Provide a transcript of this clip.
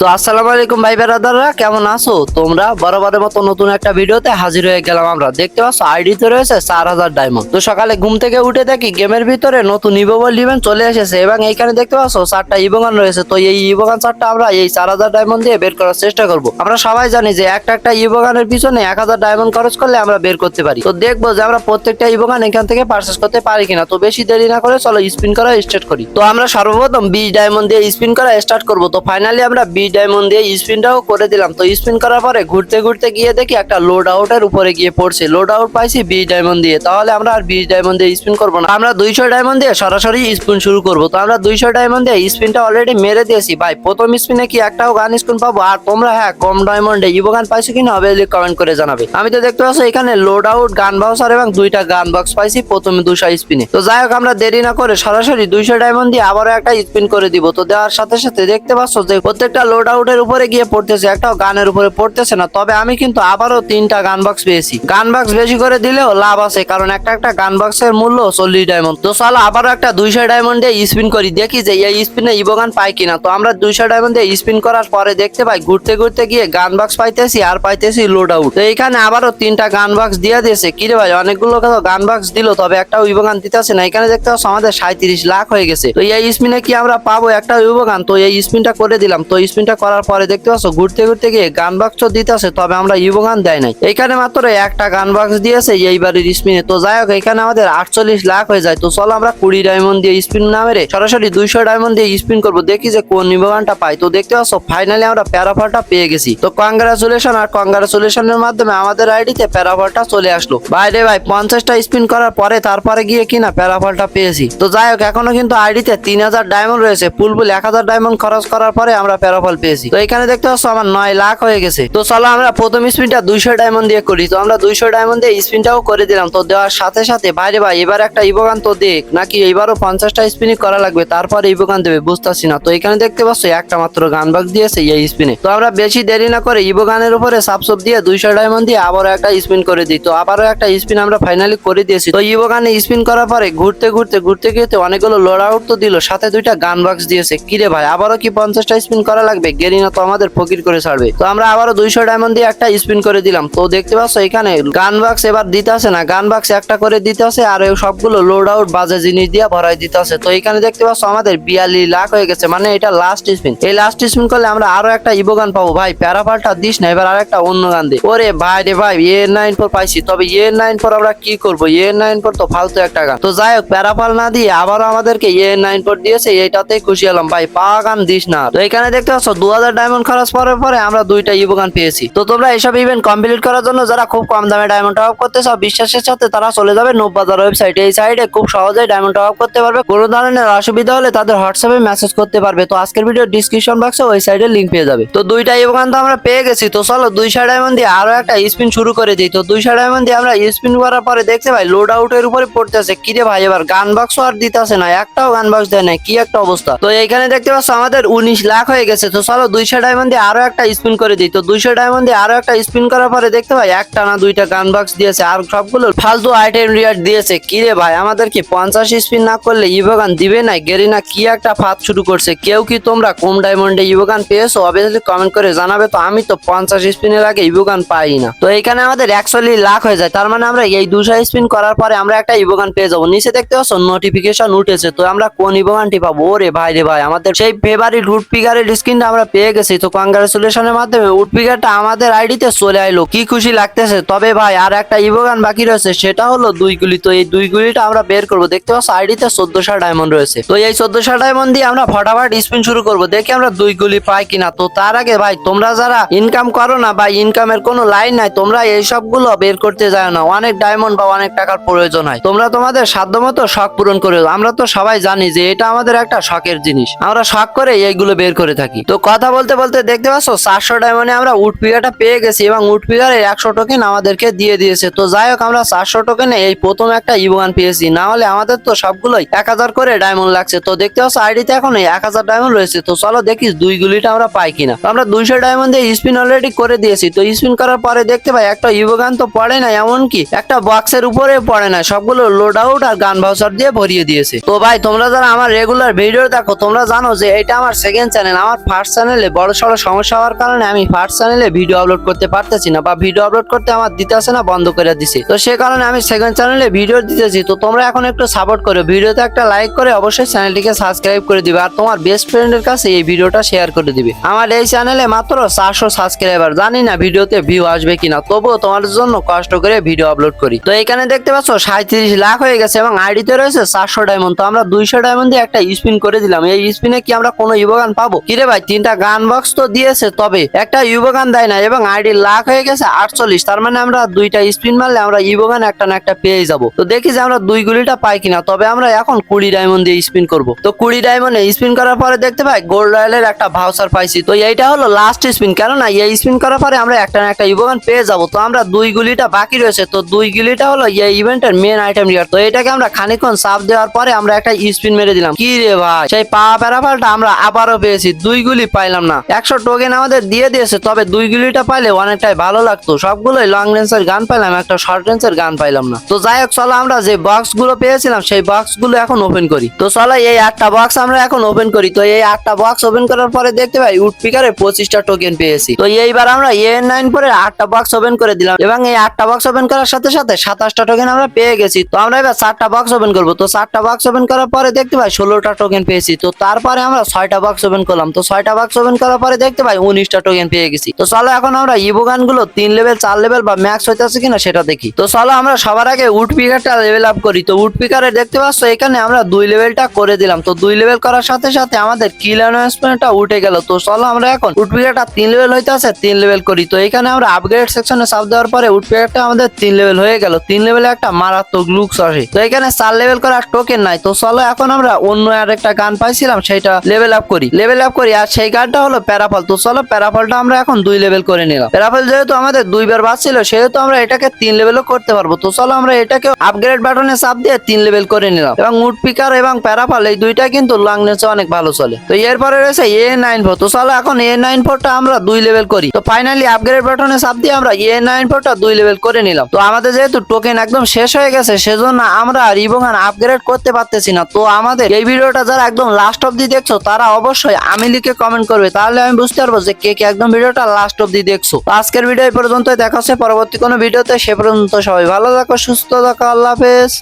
তো আসসালামু আলাইকুম ভাই বেরাদাররা, কেমন আছো? তোমরা বরাবরের মতো নতুন একটা ভিডিওতে হাজির হয়ে গেলাম আমরা। দেখতে পাচ্ছ আইডি তো রয়েছে চার হাজার ডায়মন্ড তো সকালে ঘুম থেকে উঠে দেখি গেমের ভিতরে নতুন ইভোবল ইভেন্ট চলে এসেছে এবং এইখানে দেখতে পাচ্ছ, চারটা ইভোগান রয়েছে। তো এই ইভোগান চারটা আমরা এই চার হাজার ডায়মন্ড দিয়ে বের করার চেষ্টা করব। আমরা সবাই জানি যে একটা একটা ইভোগানের পিছনে এক হাজার ডায়মন্ড খরচ করলে আমরা বের করতে পারি। তো দেখব যে আমরা প্রত্যেকটা ইভোগান এখান থেকে পারচেস করতে পারি কিনা। তো বেশি দেরি না করে চলো স্পিন করা স্টার্ট করি। তো আমরা সর্বপ্রথম বিশ ডায়মন্ড দিয়ে স্পিন করা স্টার্ট করব। তো ফাইনালি আমরা ডায়মন্ড দিয়ে স্পিনটাও করে দিলাম। তো স্পিন করার পরে ঘুরতে ঘুরতে গিয়ে দেখি একটা লোড আউটের উপরে গিয়ে পড়ছে। লোড আউট পাইছি বিশ ডায়মন্ড দিয়ে। তাহলে আমরা আর বিশ ডায়মন্ড দিয়ে স্পিন করব না। আমরা দুইশো ডায়মন্ড দিয়ে সরাসরি স্পিন শুরু করব। তো আমরা দুইশো ডায়মন্ড দিয়ে স্পিনটা অলরেডি মেরে দিয়েছি। ভাই, প্রথম স্পিনে কি একটাও গান স্পিন পাবো? আর তোমরা হ্যাঁ কম ডায়মন্ডে ইভো গান পাইছো কিনা অবভিয়াসলি কমেন্ট করে জানাবে। আমি তো দেখতে পাচ্ছি এখানে লোড আউট গান বাউসার এবং দুইটা গান বক্স পাইছি প্রথমে দুশো স্পিনে তো যাই হোক, আমরা দেরি না করে সরাসরি দুইশো ডায়মন্ড দিয়ে আবারও একটা স্পিন করে দিব। তো দেওয়ার সাথে সাথে দেখতে পাচ্ছ যে প্রত্যেকটা লোড আউটের উপরে গিয়ে পড়তেছে, একটাও গানের উপরে পড়তেছে না। তবে আমি কিন্তু আবারও তিনটা গান বক্স পেয়েছি। গান বক্স বেশি করে দিলেও লাভ আছে, কারণ একটা একটা গান বক্সের মূল্য চল্লিশ ডায়মন্ড তো চলো আবারও একটা দুইশো ডায়মন্ড স্পিন করি, দেখি যে এই স্পিনে ইভো গান পাই কিনা। তো আমরা দুইশো ডায়মন্ড স্পিন করার পরে দেখতে পাই, ঘুরতে ঘুরতে গিয়ে গান বক্স পাইতেছি আর পাইতেছি লোড আউট তো এখানে আবারও তিনটা গান বক্স দিয়ে দিয়েছে। কি রে ভাই, অনেকগুলো তো গান বক্স দিল, তবে একটা ইভো গান দিতেছে না। এখানে দেখতে পাচ্ছ আমাদের সাঁত্রিশ লাখ হয়ে গেছে। তো এই স্পিনে কি আমরা পাবো একটা ইভো গান? তো এই স্পিনটা করে দিলাম। তো স্পিনটা করার পরে দেখতে পাচ্ছ, ঘুরতে ঘুরতে গিয়ে গান বক্স দিতেছে, তবে আমরা ইভো গান দেয় নাই। এখানে মাত্র একটা গান বক্স দিয়েছে এইবারের স্পিনে। তো যাই হোক, এখানে আমাদের আটচল্লিশ লাখ হয়ে যায়। তো চলো আমরা কুড়ি ডায়মন্ড দিয়ে স্পিন না মেরে সরাসরি দুইশো ডায়মন্ড দিয়ে স্পিন করব, দেখি যে কোন ইভো গানটা পাই। তো দেখতে পাচ্ছ ফাইনালি আমরা প্যারাফলটা পেয়ে গেছি। তো কংগ্রাচুলেশন আর কংগ্রাচুলেশনের মাধ্যমে আমাদের আইডিতে প্যারাফলটা চলে আসলো। বাইরে ভাই, পঞ্চাশটা স্পিন করার পরে তারপরে গিয়ে কিনা প্যারাফলটা পেয়েছি। তো যাই হোক, এখনও কিন্তু আইডিতে তিন হাজার ডায়মন্ড রয়েছে। ফুলফুল এক হাজার ডায়মন্ড খরচ করার পরে আমরা প্যারাফল পেয়েছি। তো এখানে দেখতে পাচ্ছ আমার নয় লাখ হয়ে গেছে। তো চলো আমরা প্রথম স্পিনটা দুইশো ডায়মন্ড দিয়ে করি। তো আমরা দুইশো ডায়মন্ড দিয়ে স্পিনটাও করে দিলাম। তো দেওয়ার সাথে সাথে বাইরে ভাই, এবার একটা ইবোগান তো দেখ। নাকি এবারও পঞ্চাশটা স্পিনই করা লাগবে? তারপরে ইবোগান দেবে, বুঝতেছি না। তো এখানে দেখতে পাচ্ছ, একটা মাত্র গান বাগ দিয়েছে এই স্পিনে তো আমরা বেশি দেরি না করে ইবোগানের উপরে সাবসব দিয়ে দুইশো ডায়মন্ড দিয়ে আবারও একটা স্পিন করে দিই। তো আবারও একটা স্পিন আমরা ফাইনালি করে দিয়েছি। তো ইবোগানে স্পিন করার পরে ঘুরতে ঘুরতে ঘুরতে ঘুরতে অনেকগুলো লোড আউট তো দিল। সাথে দুইটা গান বাক্স দিয়েছে। কিরে ভাই, আবারও কি পঞ্চাশটা স্পিন করা লাগবে? গেরিনা তো আমাদের ফকির করে ছাড়বে। তো আমরা আবারও দুইশো ডায়মন্ড দিয়ে একটা স্পিন করে দিলাম। তো দেখতে পাচ্ছ এখানে গান বক্স এবার দিতে আসে না। গান বক্স একটা করে দিতে আসে আর সবগুলো লোড আউট বাজে জিনিস দিয়ে ভরাই দিতে আসে তো এখানে দেখতে পাচ্ছ আমাদের বিয়াল্লিশ লাখ হয়ে গেছে। মানে এটা লাস্ট স্পিন এই লাস্ট স্পিন করলে আমরা আরও একটা ইবো গান পাবো। ভাই, প্যারাফালটা দিস না, এবার আর একটা অন্য গান দে। ওরে ভাই রে ভাই এ নাইন ফোর পাইছি। তবে এ নাইন ফোর আমরা কি করব? এ নাইন ফোর তো ফালতু একটা গান তো যাই হোক, প্যারাফাল না দিয়ে আবারও আমাদেরকে এ নাইন ফোর দিয়েছে। এইটাতেই খুশি হলাম। ভাই পা গান দিস না। তো এখানে দেখতে পাচ্ছ দু হাজার ডায়মন্ড খরচ করার পরে আমরা দুইটা ইবো গান পেয়েছি। তো তোমরা এইসব ইভেন্ট কমপ্লিট করার জন্য যারা খুব কম দামে ডায়মন্ড টপ করতে চাও, বিশ্বাসের সাথে তারা চলে যাবে নব্বাজার ওয়েবসাইট এই সাইডে খুব সহজেই ডায়মন্ড টপ করতে পারবে। কোনো ধরনের অসুবিধা হলে তাদের হোয়াটসঅ্যাপে মেসেজ করতে পারবে। তো আজকের ভিডিও ডিসক্রিপশন বক্সে ওই সাইডে লিঙ্ক পেয়ে যাবে। তো দুইটা ইভোগান তো আমরা পেয়ে গেছি। তো চলো দুইশো ডায়মন্ড দিয়ে আরও একটা স্পিন শুরু করে দিই। তো দুইশো ডায়মন্ড দিয়ে আমরা স্পিন করার পরে দেখতে ভাই লোড আউটের উপরে পড়তেছে। কিরে ভাই, এবার গান বক্স আর দিতেছে না। একটাও গান বক্স দেয় না কি একটা অবস্থা। তো এইখানে দেখতে পাচ্ছ আমাদের উনিশ লাখ হয়ে গেছে। তো চলো দুইশো ডায়মন্ড দিয়ে আরও একটা স্পিন করে দিই। তো দুইশো ডায়মন্ড দিয়ে আরও একটা স্পিন করার পরে দেখতে ভাই একটা না দুইটা গান বক্স দিয়েছে, আর সবগুলো ফালতু আইটেম রিয়ার দিয়েছে। কিরে ভাই, আমাদের কি পঞ্চাশ স্পিন না করলে ইভোগান দিবে না গেরিনা কি একটা ফাঁদ শুরু করছে? কেউ কি তোমরা কম ডায়মন্ডে ইভোগান পেয়েছ? অবভিয়াসলি কমেন্ট করে জানাবে। তো আমি তো পঞ্চাশ স্পিনের আগে ইভোগান পাই না। তো এখানে আমাদের একচল্লিশ লাখ হয়ে যায়। তার মানে আমরা এই দুশো স্পিন করার পরে আমরা একটা ইভোগান পেয়ে যাব। নিচে দেখতে পাচ্ছ নোটিফিকেশন উঠেছে। তো আমরা কোন ইভোগানটি পাবো? ওরে ভাই রে ভাই, আমাদের সেই ফেভারিট উড পিগারের স্ক্রিনটা আমরা পেয়ে গেছি। তো কংগ্রাচুলেশনের মাধ্যমে উড পিগারটা আমাদের আইডিতে চলে আইলো। কি খুশি লাগতেছে? তবে ভাই, আর একটা ইভোগান বাকি রয়েছে, সেটা হলো দুই গুলি। তো এই দুই গুলিটা আমরা বের করব। দেখতে পাচ্ছ, আইডিতে চোদ্দশো ডায়মন্ড রয়েছে। তো এই চোদ্দশো ডায়মন্ড দিয়ে আমরা ফটাফট স্পিন শুরু করব। দেখি আমরা দুই গুলি পাই কিনা। তো তার আগে ভাই, তোমরা যারা ইনকাম করো না বা ইনকামের কোনো লাইন নাই, তোমরা এই সবগুলো বের করতে যাও না। অনেক ডায়মন্ড বা অনেক টাকার প্রয়োজন হয়। তোমরা তোমাদের সাধ্য মতো শখ পূরণ করে আমরা তো সবাই জানি যে এটা আমাদের একটা শখের জিনিস। আমরা শখ করে এইগুলো বের করে থাকি। তো কথা বলতে বলতে দেখতে পাচ্ছ চারশো ডায়মন্ডে আমরা পিগাটা পেয়ে গেছি এবং পিগারের একশো টোকেন আমাদেরকে দিয়ে দিয়েছে। তো যাই হোক, আমরা চারশো টোকেনে এই প্রথম একটা ইভোগান পেয়েছি। না হলে আমাদের তো সবগুলোই এক হাজার করে ডায়মন্ড লাগছে। তো দেখতে পাচ্ছ আইডিতে এখন এক হাজার ডায়মন্ড রয়েছে। তো চলো দেখিস দুই গুলিটা আমরা পাই কিনা। তো আমরা দুইশো ডায়মন্ড দিয়ে স্পিন অলরেডি করে দিয়েছি। তো স্পিন করার পরে দেখতে পাই, একটা ইভোগান তো পড়ে না, এমনকি একটা বক্সের উপরে পড়ে না। সবগুলো লোড আউট আর গান ভাউচার দিয়ে ভরিয়ে দিয়েছে। তো ভাই, তোমরা যারা আমার রেগুলার ভিডিও দেখো, তোমরা জানো যে এটা আমার সেকেন্ড চ্যানেল আমার ফার্স্ট ফার্স্ট চ্যানেলে বড় সড়ো সমস্যা হওয়ার কারণে আমি ফার্স্ট চ্যানেলে ভিডিও আপলোড করতে পারতেছি না বা ভিডিও আপলোড করতে আমার দিতে আসে না, বন্ধ করে দিছে। তো সে কারণে আমি সেকেন্ড চ্যানেলে ভিডিও দিতেছি। তো তোমরা এখন একটু সাপোর্ট করো। ভিডিওতে একটা লাইক করে অবশ্যই চ্যানেলটিকে সাবস্ক্রাইব করে দিবে আর তোমার বেস্ট ফ্রেন্ডের কাছে এই ভিডিওটা শেয়ার করে দিবে। আমার এই চ্যানেলে মাত্র চারশো সাবস্ক্রাইবার জানি না ভিডিওতে ভিউ আসবে কিনা, তবুও তোমার জন্য কষ্ট করে ভিডিও আপলোড করি। তো এখানে দেখতে পাচ্ছ সাঁত্রিশ লাখ হয়ে গেছে এবং আইডিতে রয়েছে চারশো ডায়মন্ড তো আমরা দুইশো ডায়মন্ড দিয়ে একটা স্পিন করে দিলাম। এই স্পিনে কি আমরা কোনো ইউবগান পাবো? কিরে ভাই তিনটা গান বক্স তো দিয়েছে, তবে একটা ইউবগান দেয় না এবং আইডি লাখ হয়ে গেছে আটচল্লিশ। তার মানে আমরা দুইটা স্পিন মারলে আমরা ইউবগান একটা না একটা পেয়ে যাব। তো দেখি যে আমরা দুই গুলিটা পাই কিনা, তবে আমরা এখন কুড়ি ডায়মন্ড দিয়ে স্পিন করব। তো কুড়ি ডায়মন্ডে স্পিন করার পরে দেখতে পাই গোল্ড রয়্যালের একটা ভাউচার পাইছি। তো এইটা হলো লাস্ট স্পিন কেননা এই স্পিন করার পরে আমরা একটা না একটা ইউবগান পেয়ে যাব। তো আমরা দুই গুলিটা বাকি রয়েছে, তো দুই গুলিটা হলো এই ইভেন্টের মেন আইটেম রিয়ার তো এটাকে আমরা খানিকক্ষণ সাপ দেওয়ার পরে আমরা একটা স্পিন মেরে দিলাম। কি রে ভাই? সেই পা প্যারাফলটা আমরা আবারও পেয়েছি। দুই গুলি পাইলাম না। একশো টোকেন আমাদের দিয়ে দিয়েছে, তবে দুই গুলিটা পাইলে অনেকটাই ভালো লাগতো। সবগুলোই লং রেঞ্জের গান পাইলাম, একটা শর্ট রেঞ্জের গান পাইলাম না। তো যাই হোক, চলো আমরা যে বক্সগুলো পেয়েছিলাম, সেই বক্সগুলো এখন ওপেন করি। তো চলো, এই আটটা বক্স আমরা এখন ওপেন করি। তো এই আটটা বক্স ওপেন করার পরে দেখতে পাই উড পিকারে পঁচিশটা টোকেন পেয়েছি। তো এইবার আমরা এ নাইন পরে আটটা বক্স ওপেন করে দিলাম। এবং এই আটটা বক্স ওপেন করার সাথে সাথে সাতাশটা টোকেন আমরা পেয়ে গেছি। তো আমরা এবার চারটা বক্স ওপেন করব। তো চারটা বক্স ওপেন করার পরে দেখতে পাই, ষোলোটা টোকেন পেয়েছি। তো তারপরে আমরা ছয়টা বক্স ওপেন করলাম। তো ছয়টা বক্স ওপেন করার পরে দেখতে পাই উনিশটা টোকেন পেয়ে গেছি। তো চলো এখন আমরা ইবো গানগুলো তিন লেভেল চার লেভেল বা ম্যাক্স হইতেছে কিনা সেটা দেখি। তো চলো আমরা সবার আগে উড পিকারটা লেভেল আপ করি। তো উড পিকারে দেখতে পাচ্ছ এখানে আমরা দুই লেভেলটা করে দিলাম। তো দুই লেভেল করার সাথে সাথে আমাদের কিল অ্যানাউন্সমেন্টটা উঠে গেল। তো চলো আমরা এখন উড পিকারটা তিন লেভেল হইতে আছে, তিন লেভেল করি। তো এখানে আমরা আপগ্রেড সেকশনে সাপ দেওয়ার পরে উড পিকারটা আমাদের তিন লেভেল হয়ে গেল। তিন লেভেলে একটা মারাত্মক লুকস আসে। তো এখানে চার লেভেল করার টোকেন নাই। তো চলো এখন আমরা অন্য আর একটা গান পাইছিলাম, সেটা লেভেল আপ করি। লেভেল আপ করি আর সেই গানটা হলো প্যারাফল। তো চলো প্যারাফলটা আমরা এখন দুই লেভেল করে নিলাম। প্যারাফল যেহেতু আমাদের দুইবার বাঁচছিল সেহেতু আমরা এটাকে তিন লেভেলও করতে পারব। তো চলো আমরা এটাকে আপগ্রেড বাটনে চাপ দিয়ে তিন লেভেল করে নিলাম। এবং উড পিকার এবং প্যারাফল এই দুইটা কিন্তু লং রেঞ্জে অনেক ভালো চলে। তো এরপরে রয়েছে এ নাইন ফোর তো চলো এখন এ নাইন ফোরটা আমরা দুই লেভেল করি। তো ফাইনালি আপগ্রেড বাটনে চাপ দিয়ে আমরা এ নাইন ফোরটা দুই লেভেল করে নিলাম। তো আমাদের যেহেতু টোকেন একদম শেষ হয়ে গেছে, সেজন্য আমরা আর আপগ্রেড করতে পারতেছি না। তো আমাদের এই ভিডিওটা যারা একদম লাস্ট অব্দি দেখছ, তারা অবশ্যই আমি লিখে কমেন্ট করবে, তাহলে আমি বুঝতে পারব যে কে কে একদম ভিডিওটা লাস্ট অব্দি দেখছ। আজকের ভিডিও এই পর্যন্ত দেখা হচ্ছে পরবর্তী কোনো ভিডিওতে, সে পর্যন্ত সবাই ভালো থাকো, সুস্থ থাকো, আল্লাহ হাফেজ।